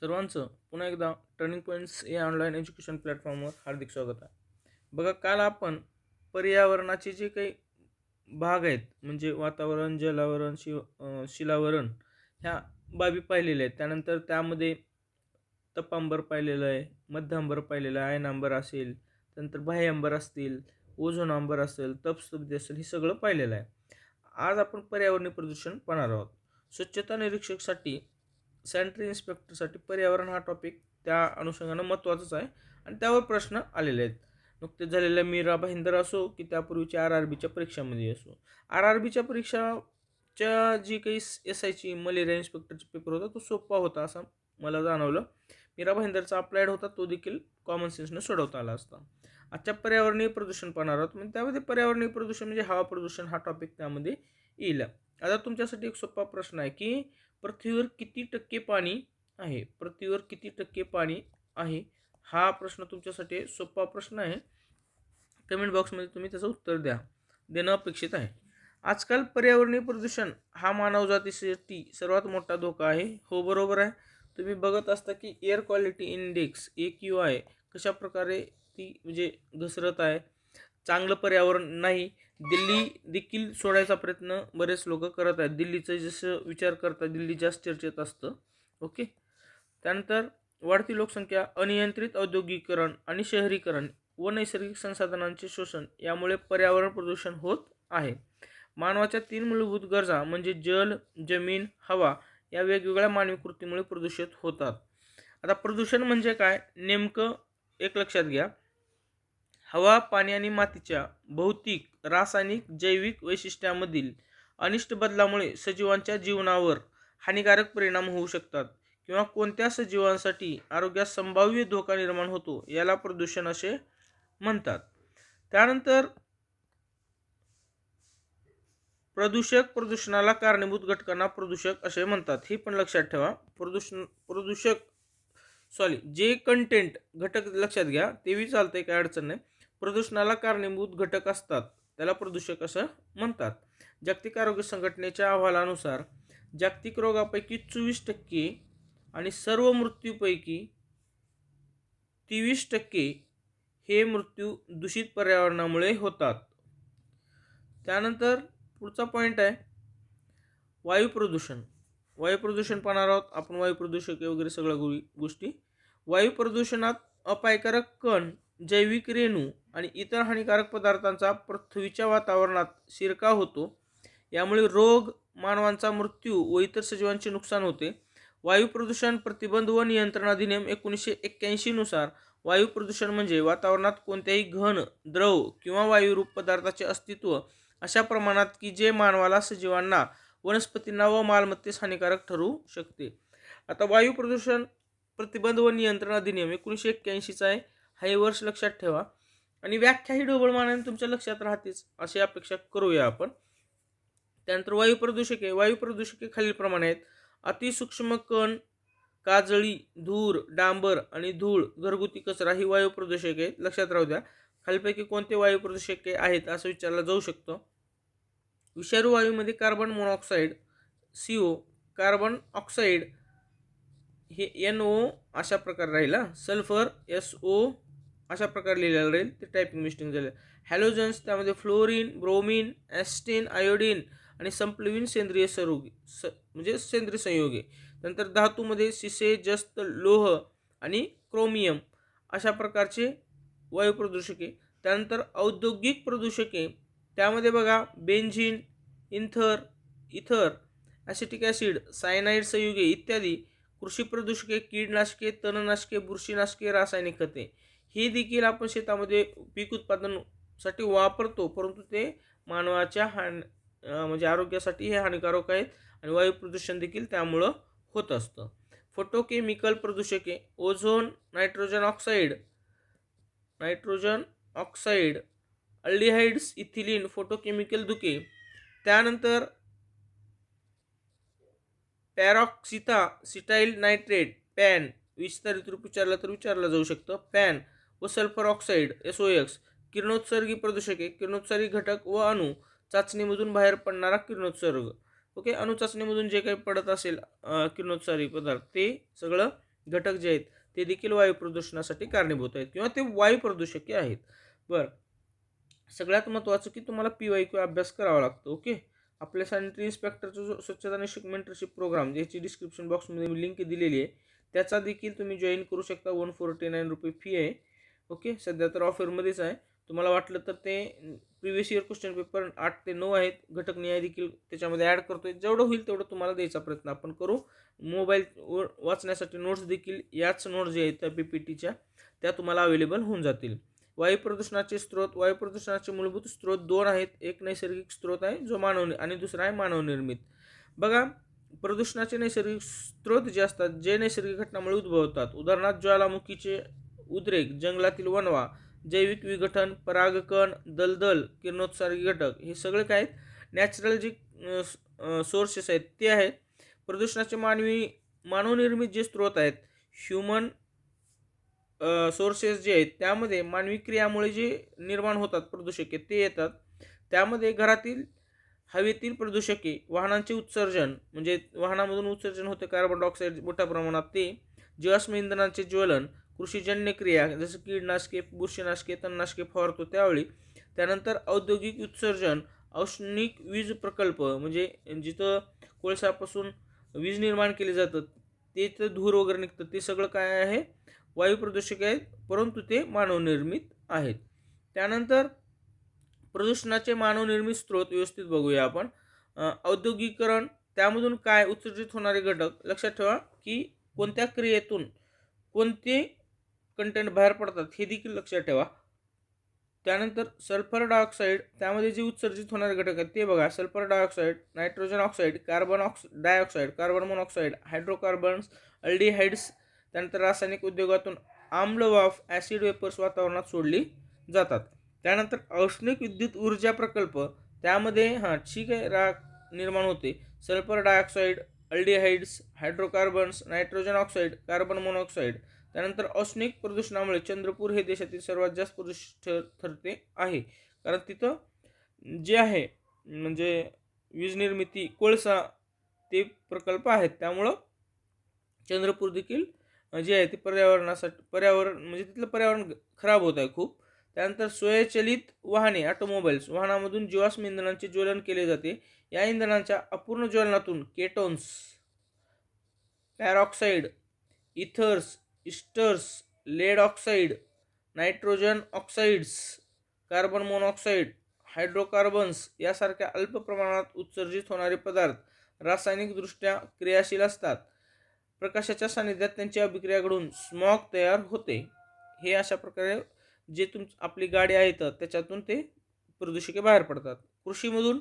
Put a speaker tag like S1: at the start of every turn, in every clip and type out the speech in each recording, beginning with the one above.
S1: सर्वांचं पुन्हा एकदा टर्निंग पॉईंट्स या ऑनलाईन एज्युकेशन प्लॅटफॉर्मवर हार्दिक स्वागत आहे. बघा काल आपण पर्यावरणाचे जे काही भाग आहेत म्हणजे वातावरण जलावरण शिव शिलावरण ह्या बाबी पाहिलेल्या आहेत. त्यानंतर त्यामध्ये तपांबर पाहिलेलं आहे मध्यांबर पाहिलेलं आहे आयनांबर असेल त्यानंतर बाह्यांबर असतील ओझोन आंबर असेल तपस्तब्दी असेल हे सगळं पाहिलेलं आहे. आज आपण पर्यावरणीय प्रदूषण पाहणार आहोत. स्वच्छता निरीक्षकसाठी सॅनिटरी इन्स्पेक्टरसाठी पर्यावरण हा टॉपिक त्या अनुषंगानं महत्त्वाचाच आहे. आणि त्यावर प्रश्न आलेले आहेत. नुकतेच झालेल्या मीरा भाईंदर असो की त्यापूर्वीच्या आर आर बीच्या परीक्षामध्ये असो. आर आर बीच्या परीक्षाच्या जी काही एस आयची मलेरिया इन्स्पेक्टरचा पेपर होता तो सोपा होता असं मला जाणवलं. मीरा भाईंदरचा अप्लाइड होता तो देखील कॉमन सेन्सनं सोडवता आला असता. आजच्या पर्यावरणीय प्रदूषण पाहणार आहोत. म्हणजे त्यामध्ये पर्यावरणीय प्रदूषण म्हणजे हवा प्रदूषण हा टॉपिक त्यामध्ये येईल. आता तुमच्यासाठी एक सोपा प्रश्न आहे की पृथ्वीवर किती टक्के पाणी आहे? पृथ्वीवर किती टक्के पाणी आहे? हा प्रश्न तुमच्यासाठी सोपा प्रश्न आहे. कमेंट बॉक्समध्ये तुम्ही त्याचं उत्तर द्या. देणं अपेक्षित आहे. आजकाल पर्यावरणीय प्रदूषण हा मानवजातीसाठी सर्वात मोठा धोका आहे. हो बरोबर आहे. तुम्ही बघत असता की air quality index A Q I कशा प्रकारे ती म्हणजे घसरत आहे? चांगलं पर्यावरण नाही दिल्ली देखील सोडायचा प्रयत्न बरेच लोक करत आहेत. दिल्लीचं जसं विचार करतात दिल्ली जास्त चर्चेत असतं. ओके? त्यानंतर वाढती लोकसंख्या अनियंत्रित औद्योगिकरण आणि शहरीकरण व नैसर्गिक संसाधनांचे शोषण यामुळे पर्यावरण प्रदूषण होत आहे. मानवाच्या तीन मूलभूत गरजा म्हणजे जल जमीन हवा या वेगवेगळ्या मानवी कृतीमुळे प्रदूषित होतात. आता प्रदूषण म्हणजे काय? नेमकं एक लक्षात घ्या. हवा पाणी आणि मातीच्या भौतिक रासायनिक जैविक वैशिष्ट्यामधील अनिष्ट बदलामुळे सजीवांच्या जीवनावर हानिकारक परिणाम होऊ शकतात किंवा कोणत्या सजीवांसाठी आरोग्यास संभाव्य धोका निर्माण होतो याला प्रदूषण असे म्हणतात. त्यानंतर प्रदूषक प्रदूषणाला कारणीभूत घटकांना प्रदूषक असे म्हणतात. हे पण लक्षात ठेवा. प्रदूषण प्रदूषक सॉरी जे कंटेंट घटक लक्षात घ्या. तेही चालतंय काय अडचण नाही. प्रदूषणाला कारणीभूत घटक असतात. त्याला प्रदूषक असं म्हणतात. जागतिक आरोग्य संघटनेच्या अहवालानुसार जागतिक रोगापैकी चोवीस टक्के आणि सर्व मृत्यूपैकी तेवीस टक्के हे मृत्यू दूषित पर्यावरणामुळे होतात. त्यानंतर पुढचा पॉईंट आहे वायू प्रदूषण. वायू प्रदूषण पाहणार आहोत. आपण वायू प्रदूषक वगैरे सगळ्या गो गोष्टी. वायू प्रदूषणात अपायकारक कण जैविक रेणू आणि इतर हानिकारक पदार्थांचा पृथ्वीच्या वातावरणात शिरकाव होतो. यामुळे रोग मानवांचा मृत्यू व इतर सजीवांचे नुकसान होते. वायू प्रदूषण प्रतिबंध व नियंत्रण अधिनियम एकोणीसशे एक्क्याऐंशीनुसार वायू प्रदूषण म्हणजे वातावरणात कोणत्याही घन द्रव किंवा वायुरूप पदार्थाचे अस्तित्व अशा प्रमाणात की जे मानवाला सजीवांना वनस्पतींना व मालमत्तेस हानिकारक ठरू शकते. आता वायू प्रदूषण प्रतिबंध व नियंत्रण अधिनियम एकोणीसशे एक्क्याऐंशीचा आहे. हा वर्ष लक्षात ठेवा. आणि व्याख्या ही ढोबळ मानाने तुमच्या लक्षात राहतेच अशी अपेक्षा करूया आपण. त्यानंतर वायू प्रदूषके वायू प्रदूषके खालीलप्रमाणे आहेत. अतिसूक्ष्म कण काजळी धूर डांबर आणि धूळ घरगुती कचरा ही वायू प्रदूषके आहेत. लक्षात राहू द्या. खालीपैकी कोणते वायू प्रदूषके आहेत असं विचारलं जाऊ शकतं. विषारू वायूमध्ये carbon monoxide C O carbon oxide हे एन ओ अशा प्रकारे राहील. सल्फर एस ओ अशा प्रकारे लिहिलेलं राहील. ते टायपिंग मिस्टेक झालं. हॅलोजन्स त्यामध्ये फ्लोरीन ब्रोमिन ॲस्टिन आयोडीन आणि संप्लवीन सेंद्रिय सरोगी स म्हणजे सेंद्रिय संयोगे. नंतर धातूमध्ये सिसे जस्त लोह आणि क्रोमियम अशा प्रकारचे वायुप्रदूषके त्यानंतर औद्योगिक प्रदूषके त्यामध्ये बघा बेंझिन इंथर इथर ॲसिटिक ॲसिड सायनाईड संयुगे इत्यादी. कृषी प्रदूषके कीडनाशके तणनाशके बुरशीनाशके रासायनिक खते. हे देखील आपण शेतामध्ये पीक उत्पादनासाठी वापरतो परंतु ते मानवाच्या हान म्हणजे आरोग्यासाठी हे हानिकारक आहेत आणि वायू प्रदूषण देखील त्यामुळं होत असतं. Photochemical प्रदूषके ozone nitrogen oxide nitrogen oxide aldehydes ethylene photochemical धुके त्यानंतर पॅरॉक्सिथा सिटाईल नायट्रेट पॅन विस्तारित रूप विचारलं तर विचारलं जाऊ शकतं. पॅन व sulphur oxide S O X किरणोत्सर्गी प्रदूषके किरणोत्सर्गी घटक व अणू चाचणीमधून बाहेर पडणारा किरणोत्सर्ग. ओके? अणुचाचणीमधून जे काही पडत असेल किरणोत्सारी पदार्थ ते सगळं घटक जे आहेत ते देखील वायू प्रदूषणासाठी कारणीभूत आहेत किंवा ते वायू प्रदूषके आहेत. बरं. सगळ्यात महत्त्वाचं की तुम्हाला पी वाय क्यू अभ्यास करावा लागतो ओके? आपल्या सॅनिटरी इन्स्पेक्टरचा जो स्वच्छता निश्चित मेंटरशिप प्रोग्राम ज्याची डिस्क्रिप्शन बॉक्समध्ये मी लिंक दिलेली आहे त्याचा देखील तुम्ही जॉईन करू शकता वन फोर्टी नाईन रुपये फी आहे. ओके सध्या तर ऑफरमध्येच आहे. तुम्हाला वाटलं तर ते प्रिव्हियस इयर क्वेश्चन पेपर आठ ते नऊ आहेत. घटक न्याय देखील त्याच्यामध्ये ॲड करतो आहे जेवढं होईल तेवढं तुम्हाला द्यायचा प्रयत्न आपण करू. मोबाईल वाचण्यासाठी नोट्स देखील याच नोट्स जे आहेत त्या पी पी टीच्या त्या तुम्हाला अवेलेबल होऊन जातील. वायू प्रदूषणाचे स्रोत वायू प्रदूषणाचे मूलभूत स्रोत दोन आहेत. एक नैसर्गिक स्रोत आहे जो मानव आणि दुसरा आहे मानवनिर्मित बघा प्रदूषणाचे नैसर्गिक स्रोत जे असतात जे नैसर्गिक घटनामुळे उद्भवतात. उदाहरणार्थ ज्वालामुखीचे उद्रेक जंगलातील वनवा जैविक विघटन परागकण दलदल किरणोत्सर्गी घटक हे सगळे काय आहेत? नॅचरल जे सोर्सेस आहेत ते आहेत. प्रदूषणाचे मानवी मानवनिर्मित जे स्रोत आहेत ह्युमन सोर्सेस जे आहेत त्यामध्ये मानवी क्रियामुळे जे निर्माण होतात प्रदूषके ते येतात. त्यामध्ये घरातील हवेतील प्रदूषके वाहनांचे उत्सर्जन म्हणजे वाहनामधून उत्सर्जन होते कार्बन डायऑक्साईड मोठ्या प्रमाणात ते जीवाश्म इंधनांचे ज्वलन कृषीजन्य क्रिया जसं कीडनाशके बुरशीनाशके तणनाशके फवारतो त्यावेळी त्यानंतर औद्योगिक उत्सर्जन औष्णिक वीज प्रकल्प म्हणजे जिथं कोळसापासून वीज निर्माण केली जातं ते तर धूर वगैरे निघतं ते सगळं काय आहे? वायू प्रदूषक आहेत परंतु ते मानवनिर्मित आहेत. त्यानंतर प्रदूषणाचे मानवनिर्मित स्रोत व्यवस्थित बघूया आपण. औद्योगिकरण त्यामधून काय उत्सर्जित होणारे घटक? लक्षात ठेवा की कोणत्या क्रियेतून कोणते कंटेंट बाहेर पडतात हे देखील लक्षात ठेवा. त्यानंतर सल्फर डायऑक्साईड त्यामध्ये जे उत्सर्जित होणारे घटक आहेत ते बघा. Sulphur dioxide nitrogen oxide carbon ox dioxide carbon monoxide hydrocarbons aldehydes त्यानंतर रासायनिक उद्योगातून आम्ल वाफ ॲसिड वेपर्स वातावरणात सोडली जातात. त्यानंतर औष्णिक विद्युत ऊर्जा प्रकल्प त्यामध्ये हां ठीक आहे राख निर्माण होते. Sulphur dioxide aldehydes hydrocarbons nitrogen oxide carbon monoxide त्यानंतर औष्णिक प्रदूषणामुळे चंद्रपूर हे देशातील सर्वात जास्त प्रदूषित ठरते आहे. कारण तिथं जे आहे म्हणजे वीज निर्मिती कोळसा ते प्रकल्प आहेत. त्यामुळं चंद्रपूर देखील जे आहे ते पर्यावरणासाठी पर्यावरण म्हणजे तिथलं पर्यावरण खराब होत आहे खूप. त्यानंतर स्वयंचलित वाहने ऑटोमोबाईल्स वाहनामधून जीवाश्म इंधनांचे ज्वलन केले जाते. या इंधनांच्या अपूर्ण ज्वलनातून ketones peroxide ethers esters lead oxide nitrogen oxides carbon monoxide hydrocarbons यासारख्या अल्प प्रमाणात उत्सर्जित होणारे पदार्थ रासायनिकदृष्ट्या क्रियाशील असतात. प्रकाशाच्या सानिध्यात त्यांची अभिक्रिया घडून स्मॉग तयार होते. हे अशा प्रकारे जे तुम आपली गाडी आहेत त्याच्यातून ते प्रदूषके बाहेर पडतात. कृषीमधून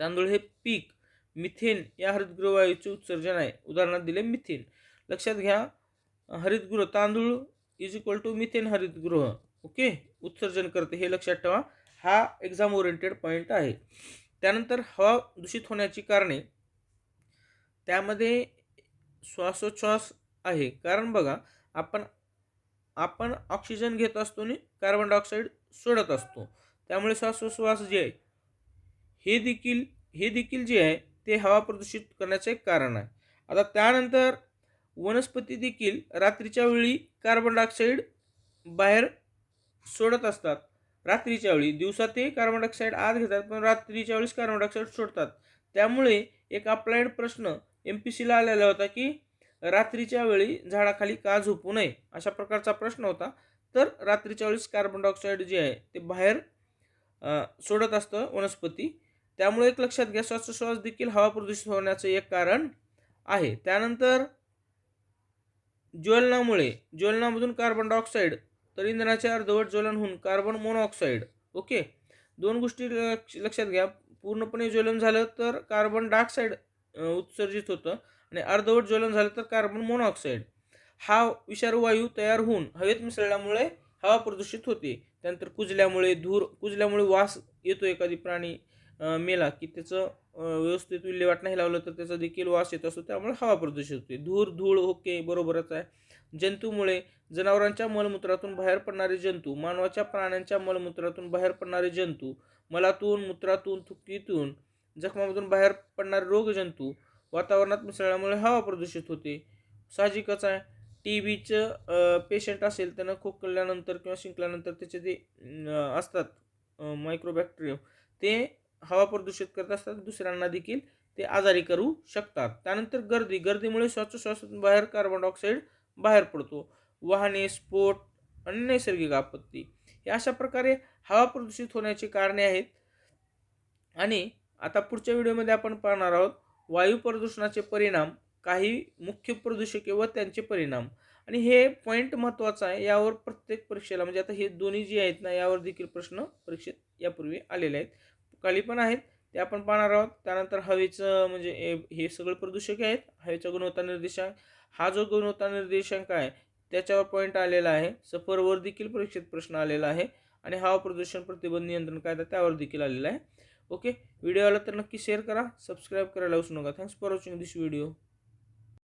S1: तांदूळ हे पीक मिथेन या हरितगृह वायूचे उत्सर्जन आहे. उदाहरणार्थ दिले मिथेन. लक्षात घ्या हरितगृह तांदूळ इज इक्वल टू मिथेन हरितगृह. ओके उत्सर्जन करते. हे लक्षात ठेवा. हा एक्झाम ओरिएंटेड पॉईंट आहे. त्यानंतर हवा दूषित होण्याची कारणे. त्यामध्ये श्वासोच्छ्वास आहे. कारण बघा आपण आपण ऑक्सिजन घेत असतो आणि कार्बन डायऑक्साईड सोडत असतो. त्यामुळे श्वासोच्छ्वास जे आहे हे देखील हे देखील जे आहे ते हवा प्रदूषित करण्याचे कारण आहे. आता त्यानंतर वनस्पती देखील रात्रीच्या वेळी कार्बन डायऑक्साईड बाहेर सोडत असतात. रात्रीच्या वेळी दिवसा ते कार्बन डायऑक्साईड आत घेतात पण रात्रीच्या वेळेस कार्बन डायऑक्साईड सोडतात. त्यामुळे एक अप्लाइड प्रश्न एम पी सीला आलेला होता की रात्रीच्या वेळी झाडाखाली का झोपू नये अशा प्रकारचा प्रश्न होता. तर रात्रीच्या वेळेस कार्बन डायऑक्साईड जे आहे ते बाहेर सोडत असतं वनस्पती. त्यामुळे एक लक्षात घ्या श्वासोश्वास देखील हवा प्रदूषित होण्याचं एक कारण आहे. त्यानंतर ज्वलनामुळे ज्वलनामधून कार्बन डायऑक्साईड तर इंधनाचे अर्धवट ज्वलन होऊन कार्बन मोनॉक्साईड ओके दोन गोष्टी लक्षात घ्या. पूर्णपणे ज्वलन झालं तर कार्बन डायऑक्साईड उत्सर्जित होतं आणि अर्धवट ज्वलन झालं तर कार्बन मोनॉक्साईड हा विषारू वायू तयार होऊन हवेत मिसळल्यामुळे हवा प्रदूषित होते. त्यानंतर कुजल्यामुळे धूर कुजल्यामुळे वास येतो एखादी प्राणी मेला की त्याचं व्यवस्थित विल्हेवाट नाही लावलं तर त्याचा देखील वास येत असतो. त्यामुळे हवा प्रदूषित होते. धूर धूळ ओके बरोबरच आहे. जंतूमुळे जनावरांच्या मलमूत्रातून बाहेर पडणारे जंतू मानवाच्या प्राण्यांच्या मलमूत्रातून बाहेर पडणारे जंतू मलातून मूत्रातून थुकीतून जखमामधून बाहेर पडणारे रोगजंतू वातावरणात मिसळल्यामुळे हवा प्रदूषित होते. साहजिकच आहे. टी बीचं पेशंट असेल त्यानं खोकल्यानंतर किंवा शिंकल्यानंतर त्याचे जे असतात मायक्रोबॅक्टेरियम ते हवा प्रदूषित करत असतात दुसऱ्यांना देखील ते आजारी करू शकतात. त्यानंतर गर्दी गर्दीमुळे श्वासोश्वासातून बाहेर कार्बन डायऑक्साईड बाहेर पडतो. वाहने स्फोट आणि नैसर्गिक आपत्ती हे अशा प्रकारे हवा प्रदूषित होण्याची कारणे आहेत. आणि आता पुढच्या व्हिडिओमध्ये आपण पाहणार आहोत वायू प्रदूषणाचे परिणाम काही मुख्य प्रदूषके व त्यांचे परिणाम. आणि हे पॉईंट महत्त्वाचा आहे यावर प्रत्येक परीक्षेला म्हणजे आता हे दोन्ही जे आहेत ना यावर देखील प्रश्न परीक्षेत यापूर्वी आलेले आहेत. खाली पण आहेत ते आपण पाहणार आहोत. त्यानंतर हवेचं म्हणजे हे- हे सगळे प्रदूषके आहेत. हवेचा गुणवत्ता निर्देशांक हा जो गुणवत्ता निर्देशांक आहे त्याच्यावर पॉईंट आलेला आहे. सफरवर देखील परीक्षेत प्रश्न आलेला आहे. आणि हवा प्रदूषण प्रतिबंध नियंत्रण कायदा त्यावर देखील आलेला आहे. ओके? व्हिडिओ आला तर नक्की शेअर करा. सबस्क्राईब करायला विसरू नका. Thanks for watching this video